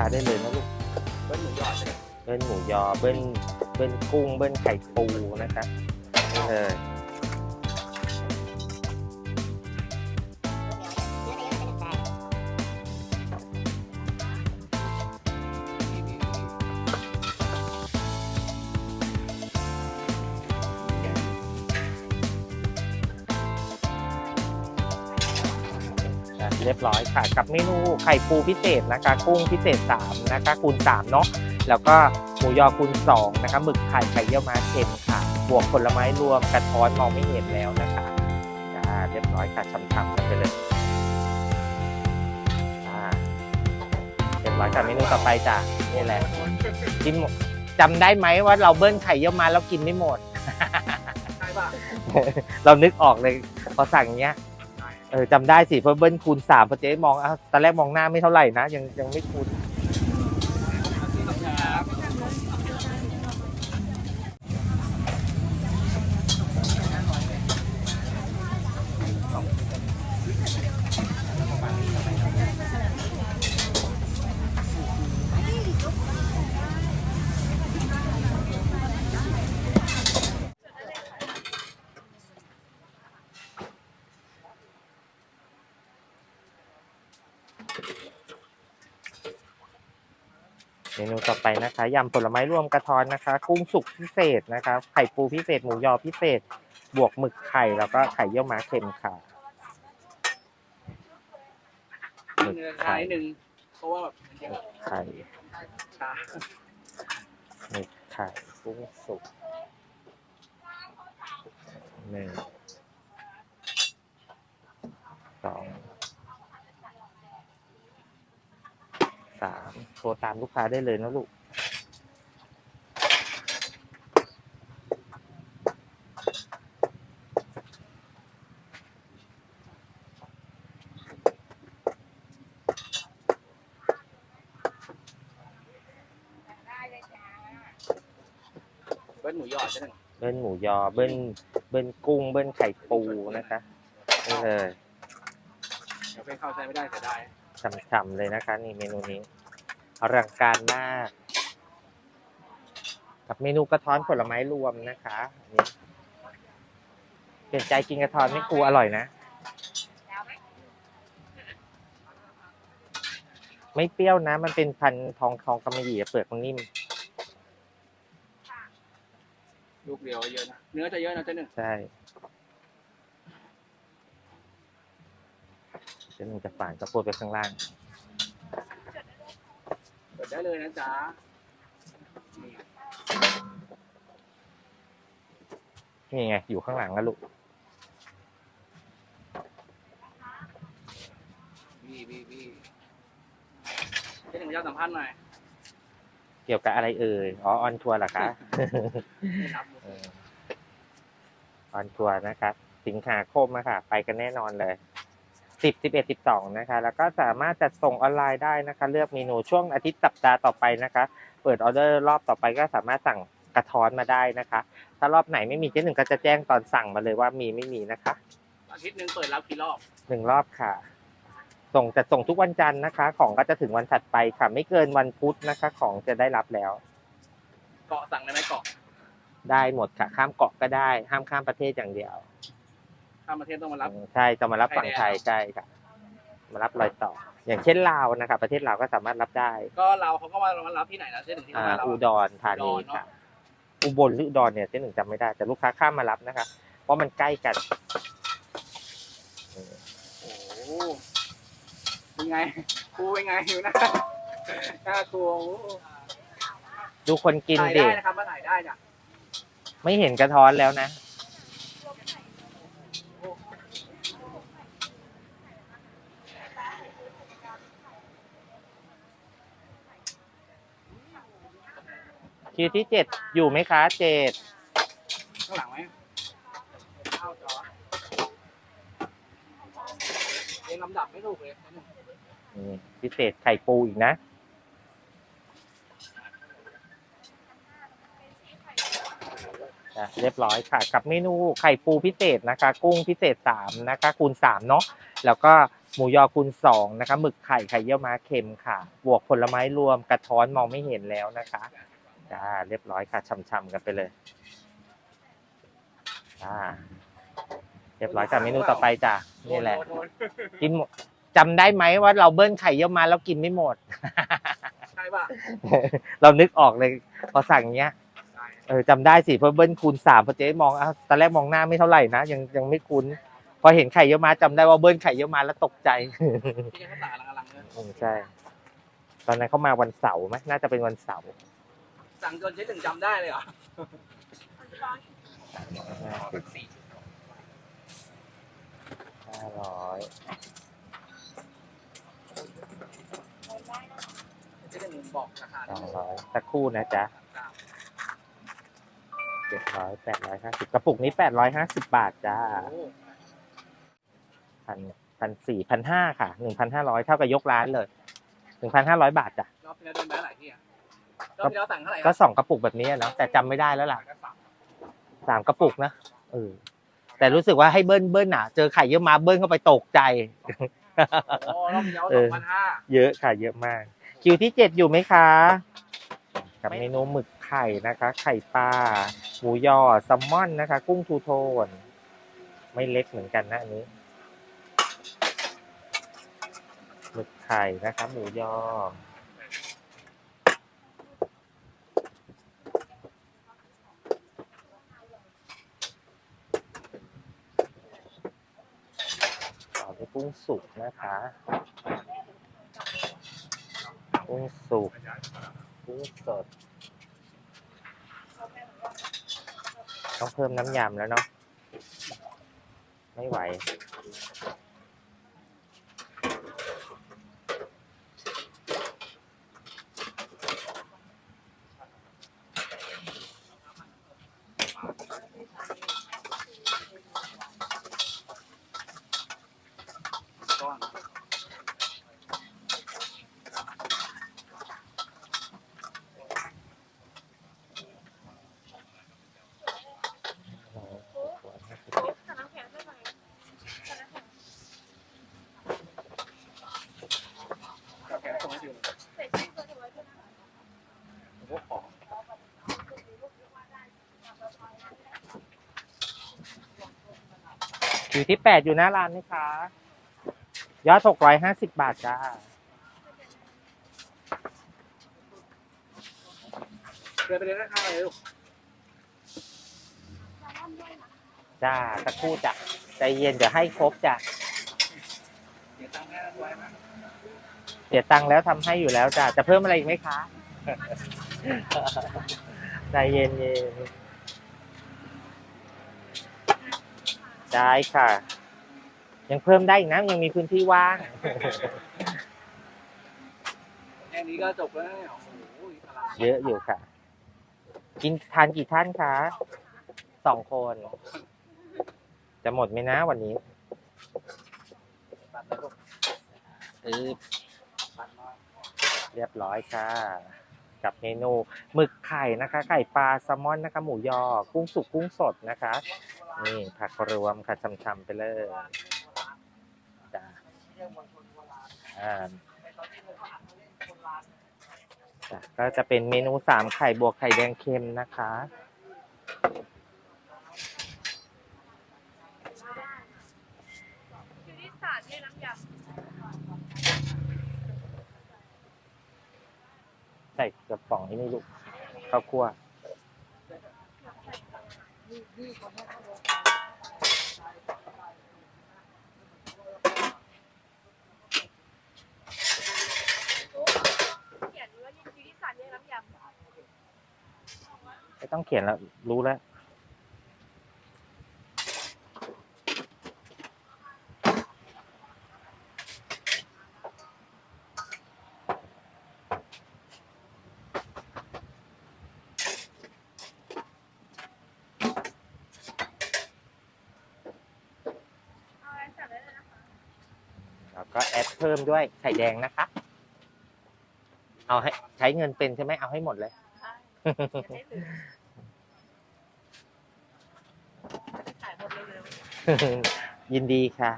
ค้าได้เลยนะลูกเบิ้ลหมูยอใช่ไหมเบิ้ลหมูยอเบิ้ลเบิ้ลกุ้งเบิ้ลไข่ปูนะครับนี่เลย รียบร้อยค่ะ กับเมนูไข่ปูพิเศษนะคะ กุ้งพิเศษ3นะคะคูณ3เนาะแล้วก็หมูยอคูณ2นะคะหมึกไข่ไข่เยี่ยวม้าเค็มค่ะ บวกผลไม้รวมกระท้อนมองไม่เห็นแล้วนะคะจ้าเรียบร้อยค่ะช้ำๆกันไปเลยอ่าเรียบร้อยค่ะเมนูต่อไปจ้ะนี่แหละกินหมดจำได้ไหมว่าเราเบิ้ลไข่เยี่ยวม้าแล้วกินไม่หมดใช่ป่ะเรานึกออกเลยพอสั่งเงี้ย เออจำได้สิเพราะเบิ้ลคูณสามพอเจ๊มองอตอนแรกมองหน้าไม่เท่าไหร่นะ ยังยังไม่คูณ มนูต่อไปนะคะยำผลไม้รวมกระท้อนนะคะ กุ้งสุกพิเศษนะคะไข่ปูพิเศษหมูยอพิเศษ บวกหมึกไข่แล้วก็ไข่เยี่ยวม้าเค็มค่ะหมึกเนื้อไข่ช้านิดนึงเพราะว่าแบบมันยังไข่ช้าหมึกไข่กุ้งสุกหนึ่งสองสาม โทรตามลูกค้าได้เลยนะลูกเบิ้ลหมูยอใช่ไหมเบิ้ลหมูยอ เบิ้ลเบิ้ลกุ้ง เบิ้ลไข่ปูนะคะนี่เลยเดี๋ยวไปเข้าใจไม่ได้เสียดายฉ่ำๆเลยนะคะ นี่เมนูนี้ อลังการมาก กับเมนูกระท้อนผลไม้รวมนะคะนี่เปลี่ยนใจกินกระท้อนไม่ครูอร่อยนะ ไม่เปรี้ยวนะ มันเป็นพันธุ์ทองทองกำมะหยี่เปลือกมันนิ่ม ลูกเดียวเยอะนะ เนื้อจะเยอะนะเจ๊หนึ่งใช่เดี๋ยวหนึ่งจะฝานกระโปดไปข้างล่างเปิด ได้เลยนะจ๊ะนี่นี่ไง อยู่ข้างหลังแล้วลูกบีบีบีเจ๊หนึ่งจะสัมภาษณ์หน่อยเกี่ยวกับอะไรเอ่ย อ๋อ ออนทัวร์เหรอคะไม่รับมุกเออออนทัวร์นะครับ สิงหาคมอะค่ะ ไปกันแน่นอนเลย สิบสิบเอ็ดสิบสองนะคะแล้วก็สามารถจัดส่งออนไลน์ได้นะคะ เลือกเมนูช่วงอาทิตย์สัปดาห์ต่อไปนะคะ เปิดออเดอร์รอบต่อไปก็สามารถสั่งกระท้อนมาได้นะคะ ถ้ารอบไหนไม่มีเจ๊หนึ่งก็จะแจ้งตอนสั่งมาเลยว่ามีไม่มีนะคะอาทิตย์หนึ่งเปิดรับกี่รอบหนึ่งรอบค่ะ ส่งจะส่งทุกวันจันทร์นะคะ ของก็จะถึงวันถัดไปค่ะ ไม่เกินวันพุธนะคะ ของจะได้รับแล้ว เกาะสั่งได้ไหมเกาะได้หมดค่ะ ข้ามเกาะก็ได้ ห้ามข้ามประเทศอย่างเดียว ข้ามประเทศต้องมารับ ใช่จะมารับฝั่งไทยใช่ค่ะมารับรอยต่อ อย่างเช่นลาวนะคะประเทศลาวก็สามารถรับได้ ก็เราเขาก็มามารับที่ไหนนะเจ๊หนึ่งที่อ่ามาเราอุดรธานีค่ะอุบลหรืออุดรเนี่ยเจ๊หนึ่งจำไม่ได้ แต่ลูกค้าข้ามมารับนะคะเพราะมันใกล้กันโอ้โหเป็นไงครูเป็นไงอยู่นะน่ากลัวโอ้โหดูคนกินถ่ายดิได้นะครับมาถ่ายได้จ้ะไม่เห็นกระท้อนแล้วนะ คิวที่เจ็ดอยู่ไหมคะเจ็ดข้างหลังไหมเข้าจอเรียงลำดับไม่ถูกเลยนะเนี่ยนี่พิเศษไข่ปูอีกนะ อะเรียบร้อยค่ะ กับเมนูไข่ปูพิเศษนะคะ กุ้งพิเศษสามนะคะ คูณสามเนาะแล้วก็หมูยอคูณสองนะคะหมึกไข่ไข่เยี่ยวม้าเค็มค่ะ บวกผลไม้รวมกระท้อนมองไม่เห็นแล้วนะคะ จ้าเรียบร้อยค่ะช่ำๆกันไปเลยจ้าเรียบร้อยจ้าเมนูต่อไปจ้ะนี่แหละโทษโทษกินหมดจำได้ไหมว่าเราเบิ้ลไข่เยี่ยวม้าแล้วกินไม่หมด ใช่ป่ะเรานึกออกเลยพอสั่งเงี้ยใช่เออจำได้สิเพราะเบิ้ลคูณสามพอเจ๊มองอ้าวตอนแรกมองหน้าไม่เท่าไหร่นะยังยังไม่คุ้น พอเห็นไข่เยี่ยวม้าจำได้ว่าเบิ้ลไข่เยี่ยวม้าแล้วตกใจที่เขาตาลังๆเลยอืมใช่ ตอนนั้นเขามาวันเสาร์ไหมน่าจะเป็นวันเสาร์ สั่งจนเจ๊ถึงจำได้เลยเหรอสี่ห้าร้อยเจ๊ถึงบอกราคาสองร้อยสักครู่นะจ๊ะเจ็ดร้อยแปดร้อยห้าสิบกระปุกนี้แปดร้อยห้าสิบบาทจ้าโอ้พันพันสี่พันห้าค่ะหนึ่งพันห้าร้อยเท่ากับยกร้านเลยหนึ่งพันห้าร้อยบาทจ้ะรอบที่แล้วโดนแบนหลายที่อะ รอบที่แล้วสั่งเท่าไหร่ก็สองกระปุกแบบนี้อะเนาะแต่จำไม่ได้แล้วล่ะก็สั่งสามกระปุกนะเออแต่รู้สึกว่าให้เบิ้ลเบิ้ลอะเจอไข่เยอะมาเบิ้ลเข้าไปตกใจ โอ้รอบที่แล้วเอสอ องพันห้าเยอะค่ะ เยอะมาก คิวที่เจ็ดอยู่ไหมคะ กับเมนูหมึกไข่นะคะ ไข่ปลาหมูยอแซลมอนนะคะ กุ้งทูโทน ไม่เล็กเหมือนกันนะอันนี้หมึกไข่นะคะ หมูยอ ต่อด้วย กุ้งสุกนะคะ กุ้งสุกกุ้งสด ต้องเพิ่มน้ำยำแล้วเนาะ ไม่ไหว ก้อน สั่งน้ำแข็งได้ไหมสั่งน้ำแข็ง กับแกงส่งให้ดู ใส่ชื่อตัวไว้ด้วยนะ พวกของ อยู่ที่แปดอยู่หน้าร้านไหมคะยอดหกร้อยห้าสิบบาทจ้าเดินไปเลยข้างๆเลยลูกจ้าสักครู่จ้ะใจเย็นเดี๋ยวให้ครบจ้ะเดี๋ยวตังค์แม่ด้วยนะเสียตังค์แล้วทำให้อยู่แล้วจ้ะจะเพิ่มอะไรอีกไหมคะ ใจเย็นเย็น ได้ค่ะ ยังเพิ่มได้อีกนะยังมีพื้นที่ว่าง แค่นี้ก็จบแล้วเนี่ยโอ้โหอลังเยอะอยู่ค่ะ กินทานกี่ท่านคะสองคน จะหมดไหมนะวันนี้ตัดแล้วลูกอือตัดน้อยเรียบร้อยค่ะ กับเมนูหมึกไข่นะคะไข่ปลาแซลมอนนะคะ หมูยอ กุ้งสุกกุ้งสดนะคะ นี่ผักรวมค่ะช่ำๆไปเลยจ้าอ่าก็จะเป็นเมนูสามไข่บวกไข่แดงเค็มนะคะ คิวที่สามเนี่ยน้ำย ใส่กระป๋องนี้นี่ลูกข้าวคั่วำเขียนว่าคิวที่สามเนี่ยน้ำยำไม่ต้องเขียนแล้วรู้แล้ว พิ่มด้วยไข่แดงนะคะ เอาให้ใช้เงินเป็นใช่ไหมเอาให้หมดเลยยินดีค่ะ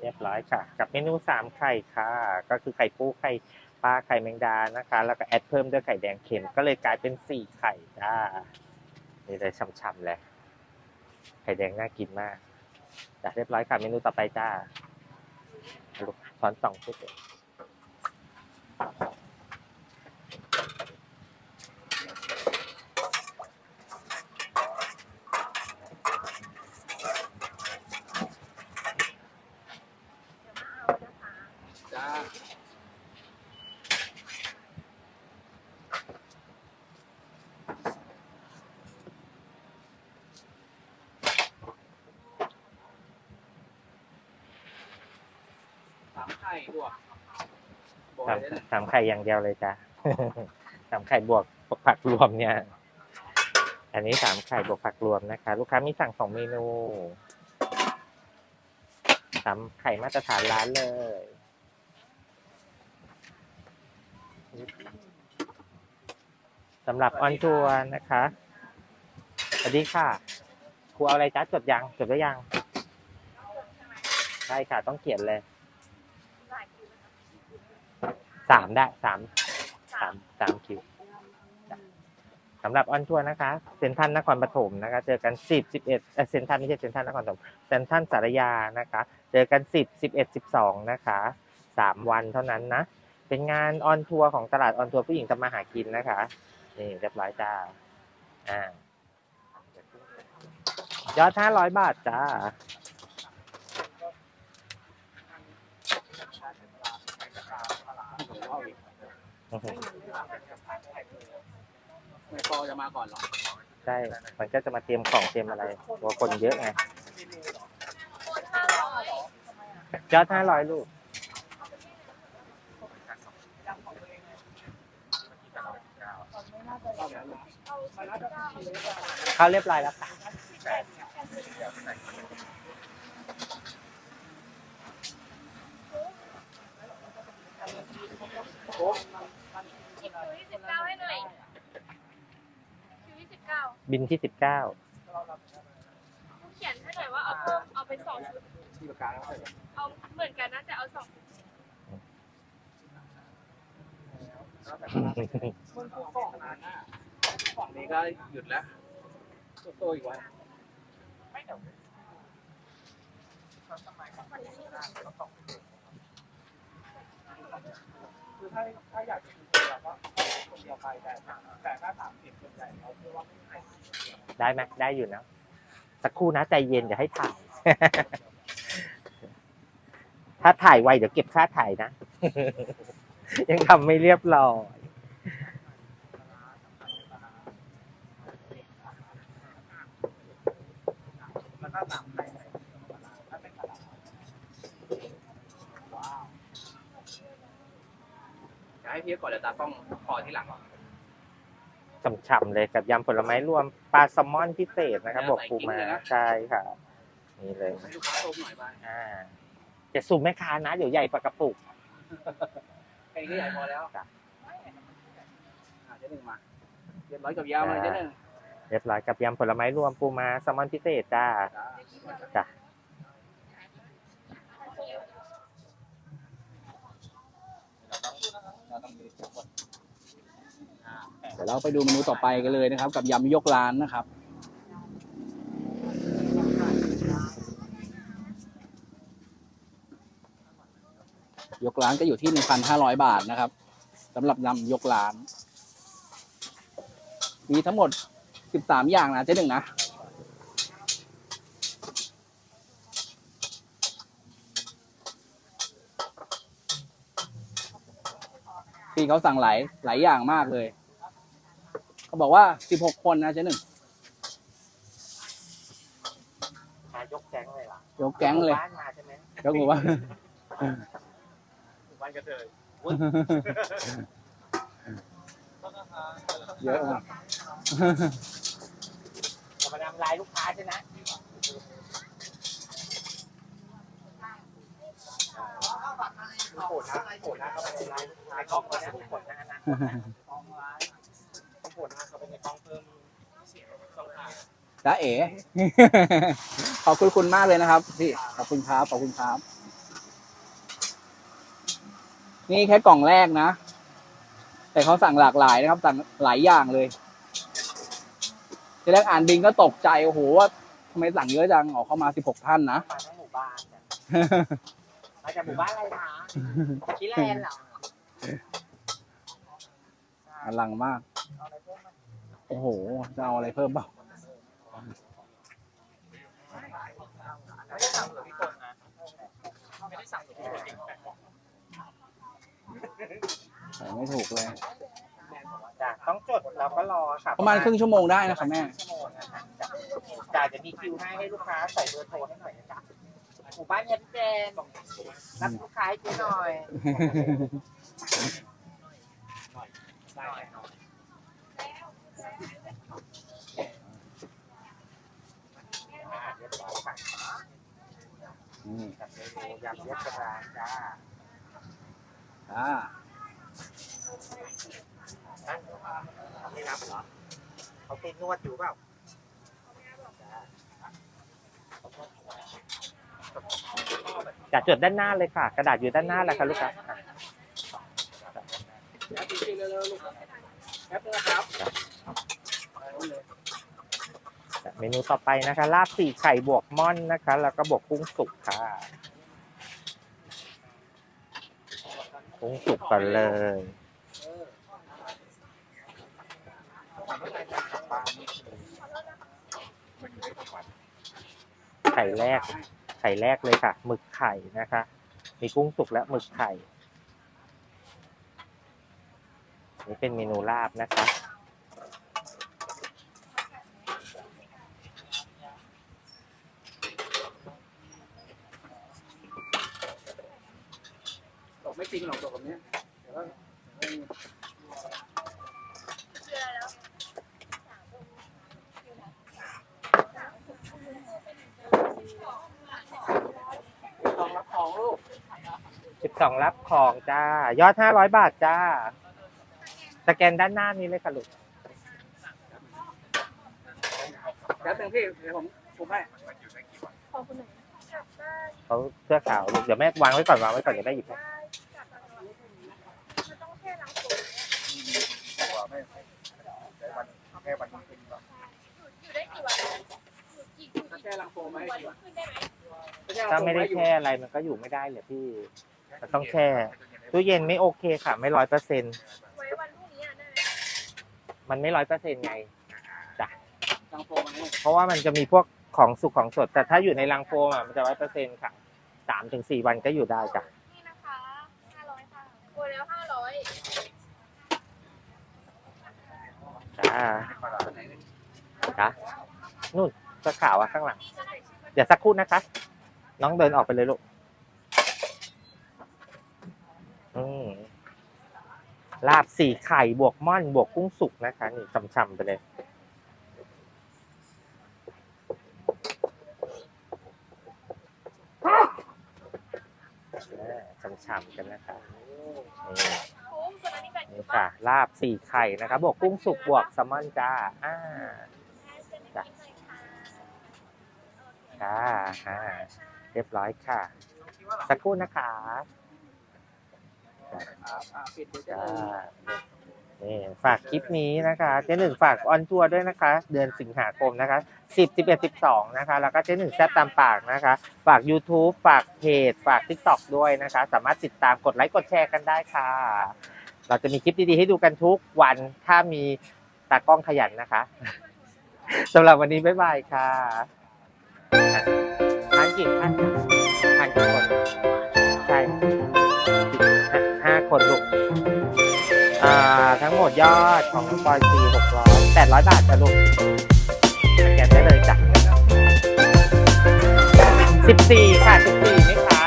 เรียบร้อยค่ะ กับเมนูสามไข่ค่ะ ก็คือไข่ปูไข่ปลาไข่แมงดานะคะ แล้วก็แอดเพิ่มด้วยไข่แดงเค็มก็เลยกลายเป็นสี่ไข่จ้า นี่เลยช่ำๆเลยไข่แดงน่ากินมากจัดเรียบร้อยค่ะเมนูต่อไปจ้าลูกช้อนสองชุดเลย ข่บวกบวกสามอะไรเนี่ยสามไข่อย่างเดียวเลยจ้าสามไข่บวกผักรวมเนี่ย อันนี้สามไข่บวกผักรวมนะคะ ลูกค้ามีสั่งสองเมนูสามไข่มาตรฐานร้านเลยสำหรับออนทัวร์นะคะสวัสดีค่ะ ครูเอาอะไรจ้าจดยังจดไว้ยังใช่ค่ะ ต้องเขียนเลย สามได้สามสามสามคิวจ้ะสำหรับออนทัวร์นะคะเซนทรันนครปฐมนะคะ เจอกันสิบสิบเอ็ดเซนทรันไม่ใช่เซนทรันนครปฐมเซนทรันสารยานะคะ เจอกันสิบสิบเอ็ดสิบสองนะคะสามวันเท่านั้นนะ เป็นงานออนทัวร์ของตลาดออนทัวร์ผู้หญิงทำมาหากินนะคะนี่เรียบร้อยจ้าอ่ายอดห้าร้อยบาทจ้า ไม่พอจะมาก่อนเหรอใช่ มันก็จะมาเตรียมของเตรียมอะไรกลัวคนเยอะไงคนห้าร้อยยอดห้าร้อยลูกเข้าเรียบร้อยแล้วค่ะ คิวที่สิบเก้าให้หน่อยคิวที่สิ บเก้าบินที่สิบเก้าเขียนให้หน่อยว่าเอาเพิ่มเอาเป็นสองชุด ที่ประกาศแล้วใช่ไหมเอาเหมือนกันนะแต่เอาสองชุดฝั่งนี้ก็หยุดแล้วโตๆอีกวัน คือถ้าถ้าอยากจะกินคนเดียวก็คนเดียวไปแต่แต่ถ้าสามสิบคนใหญ่เขาคือว่าไม่ให้ได้ไหมได้อยู่นะสักครู่นะใจเย็นอย่าให้ถ่าย ถ้าถ่ายไวเดี๋ยวเก็บค่าถ่ายนะ ยังทำไม่เรียบร้อย แล้วก็สามไข่ถ้าเป็นตลาดว้าวจะ ให้พี่ก่อนเดี๋ยวตากล้องพอที่หลังฉ่ำๆเลยกับยำผลไม้รวมปลาแซลมอนพิเศษนะครับเนื้บอวกใส่ปูกิ้งมาเลยนะใช่ค่ะนี่เลยให้ลูกค้าชมหน่อยบ้างอ่าจะสุ่มแม่ค้านะ เดี๋ยวใหญ่ปากกระปุกแค่นี้ก็ใหญ่พอแล้วจ้ะอะเจ๊หนึ่งมาเรียบร้อยกับยาวเลยเจ๊หนึ่งเรียบร้อยกับยำผลไม้รวมปูมาแซลมอนพิเศษจ้าจ้ะ ดี๋ยวเราไปดูเมนูต่อไปกันเลยนะครับ กับยำยกร้านนะครับ ยกร้านก็อยู่ที่หนึ่งพันห้าร้อยบาทนะครับสำหรับยำยกร้าน มีทั้งหมดสิบสามอย่างนะเจ๊หนึ่งนะพี่เขาสั่งหลายหลายอย่างมากเลย เขาบอกว่าสิบหกคนนะเจ๊หนึ่งมายกแก๊งเลยเหรอยกแก๊งเลยบ้านมาใช่ไหมยกหมู่บ้านบ้านกระเทยเยอะมากจะมาทำลายลูกค้าใช่ไหมโหดนะโหดนะเขาไปในไลน์ในกล้องเขาเนี่ยโหดนะนะ จ้าเอ๋ ขอบคุณคุณมากเลยนะครับ พี่ ขอบคุณครับ ขอบคุณครับ นี่แค่กล่องแรกนะ แต่เขาสั่งหลากหลายนะครับ สั่งหลายอย่างเลยทีแรกอ่านบินก็ตกใจ โอ้โหว่าทำไมสั่งเยอะจังออกเข้ามาสิบหกท่านนะ มาทั้งหมู่บ้านจ้ะมาจากหมู่บ้านอะไรคะชิแลนด์เหรออลังมาก โอ้โห จะเอาอะไรเพิ่มเปล่าไม่ได้สั่งหรือพี่คนนะไม่ได้สั่งหรือพี่คนจริงใส่ไม่ถูกเลย จ้ะต้องจดแล้วก็รอค่ะประมาณครึ่งชั่วโมงได้นะครับแม่ ชั่วโมงนะคะจ้ะจ้ะจะมีคิวให้ให้ลูกค้าใส่เบอร์โทรให้หน่อยนะจ๊ะหมู่บ้านเย็นเจนรับลูกค้าให้กูหน่อยหน่อยหน่อยอ่าเรียบร้อยค่ะ อืม กับเมนู ยำเลียบกระดานจ้าอ่าไม่รับเหรอเขาเป็นนวดอยู่เปล่าจัดจดด้านหน้าเลยค่ะ กระดาษอยู่ด้านหน้าแหละค่ะลูกค้าอะแล้วจริงๆเร็วๆลูกแป๊บนึงนะครับเมนูต่อไปนะคะ ลาบสี่ไข่บวกม่อนนะคะ แล้วก็บวกกุ้งสุกค่ะ กุ้งสุกกันเลย ไข่แรก ไข่แรกเลยค่ะ หมึกไข่นะคะ มีกุ้งสุกและหมึกไข่ นี่เป็นเมนูลาบนะคะ ตกไม่จริงหรอกตกแบบเนี้ยเดี๋ยวก็ คืออะไรแล้ว ลองรับของลูก สิบสองรับของจ้า ยอดห้าร้อยบาทจ้า สแกนด้านหน้านี้เลยค่ะลูกแป๊บนึงพี่เดี๋ยวผมผมให้ขอบคุณหน่อยกลับบ้านเขาเสื้อขาวลูกเดี๋ยวแม่วางไว้ก่อนวางไว้ก่อนเดี๋ยวแม่หยิบให้ได้กลับมานอนมันต้องแค่ล้างตัวอยู่ได้กี่วันอยู่กี่อยู่ถ้ากี่แค่ลังโฟมมาให้ ถ้าไม่ได้แช่อะไรมันก็อยู่ไม่ได้เลยพี่มันต้องแช่ตู้เย็นไม่โอเคค่ะ ไม่ร้อยเปอร์เซ็นไว้วันพรุ่งนี้อะได้ไหมมันไม่ร้อยเปอร์เซ็นไงลังโฟมมาให้เพราะว่ามันจะมีพวกของสุกของสด แต่ถ้าอยู่ในรังโฟมอะมันจะร้อยเปอร์เซ็นค่ะสามถึงสี่วันก็อยู่ได้จ้ะนี่นะคะห้าร้อยค่ะโอนแล้วห้าร้อยจ้าจ้านู่นเสื้อขาวอะข้างหลัง เดี๋ยวสักครู่นะคะ น้องเดินออกไปเลยลูก อืมลาบสี่ไข่บวกม่อนบวกกุ้งสุกนะคะ นี่ช่ำๆไปเลย ช่ำๆกันนะคะนี่ค่ะ ลาบสี่ไข่นะคะบวกกุ้งสุกบวกแซลมอนจ้า อ่าจ้ะค่ะอ่า รียบร้อยค่ะ สักครู่นะคะอ่าอ่าปิดเดี๋ยวจะจ้าได้นี่ฝากคลิปนี้นะคะเจ๊หนึ่งฝากออนทัวร์ด้วยนะคะ เดือนสิงหาคมนะคะสิบสิบเอ็ดสิบสองนะคะ แล้วก็เจ๊หนึ่งแซ่บตามปากนะคะ ฝาก YouTube ฝากเพจ ฝาก TikTok ด้วยนะคะ สามารถติดตามกดไลค์กดแชร์กันได้ค่ะ เราจะมีคลิปดีๆให้ดูกันทุกวันถ้ามีตากล้องขยันนะคะสำหรับวันนี้บ๊ายบายค่ะ กี่ท่านทานกี่คนใช่ห้าห้าคนลูกอ่าทั้งหมดยอดของปอยซีหกร้อยแปดร้อยบาทจะลูกสแกนได้เลยจ้ะสิบสี่ค่ะสิบสี่ไหมคะ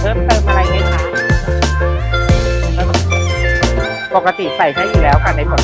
เพิ่มเติมอะไรไหมคะปกติใส่ให้อยู่แล้วค่ะในผล